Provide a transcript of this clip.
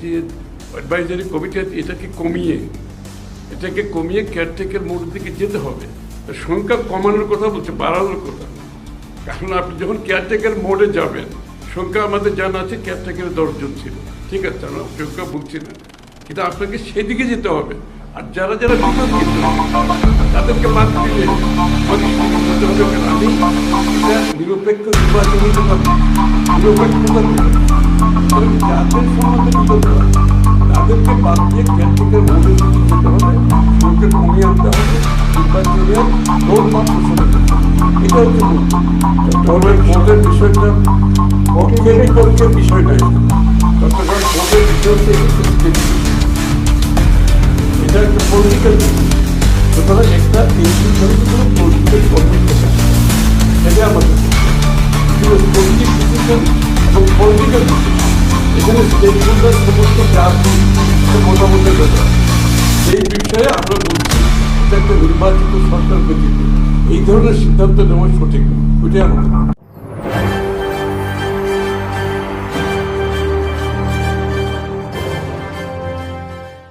যে advisory committee আছে, এটাকে কমিয়ে এটাকে কমিয়ে কেয়ারটেকের মোড়ের দিকে যেতে হবে। সংখ্যা কমানোর কথা বলছে, বাড়ানোর কথা। কারণ আপনি যখন কেয়ারটেকের মোড়ে যাবেন, সংখ্যা আমাদের জানা আছে কেয়ারটেকের দশজন ছিল। ঠিক আছে, আমরা সংখ্যা বলছি না। কিন্তু আপনাকে সেদিকে যেতে হবে। আর যারা যারা তাদেরকে বাদ দিলে নিরপেক্ষ নির্বাচন হতে পারি নিরপেক্ষতা দিতে তাহলে যাদের সম্বন্ধে বিতর্ক আছে, তাদেরকে বাদ দিয়ে ক্যান্টিকের মধ্যে যেতে হবে সরকার কমিয়ে আনতে হবে নির্বাচনের রোড মাপ ঘোষণা করতে হবে। এটা হচ্ছে মূল চট্টগ্রামের বোর্ডের বিষয়টা পক্ষের বিপক্ষের বিষয় নয় চট্টগ্রাম বোর্ডের বিষয় হচ্ছে executive issue। এটা একটা পলিটিক্যাল সুতরাং একটা ইনস্টিটিউশন কোনো পলিটিক্যাল কমিউনিকেশন এটা আমাদের পলিটিক ডিসিশন এবং পলিটিক্যাল ডিসিশন এখানে স্টেকহোল্ডার সমস্ত জাতি মতামতের ব্যাপার সেই বিষয়ে আমরা বলছি একটা নির্বাচিত সরকার এই ধরনের সিদ্ধান্ত নেওয়া সঠিক ওইটাই আমাদের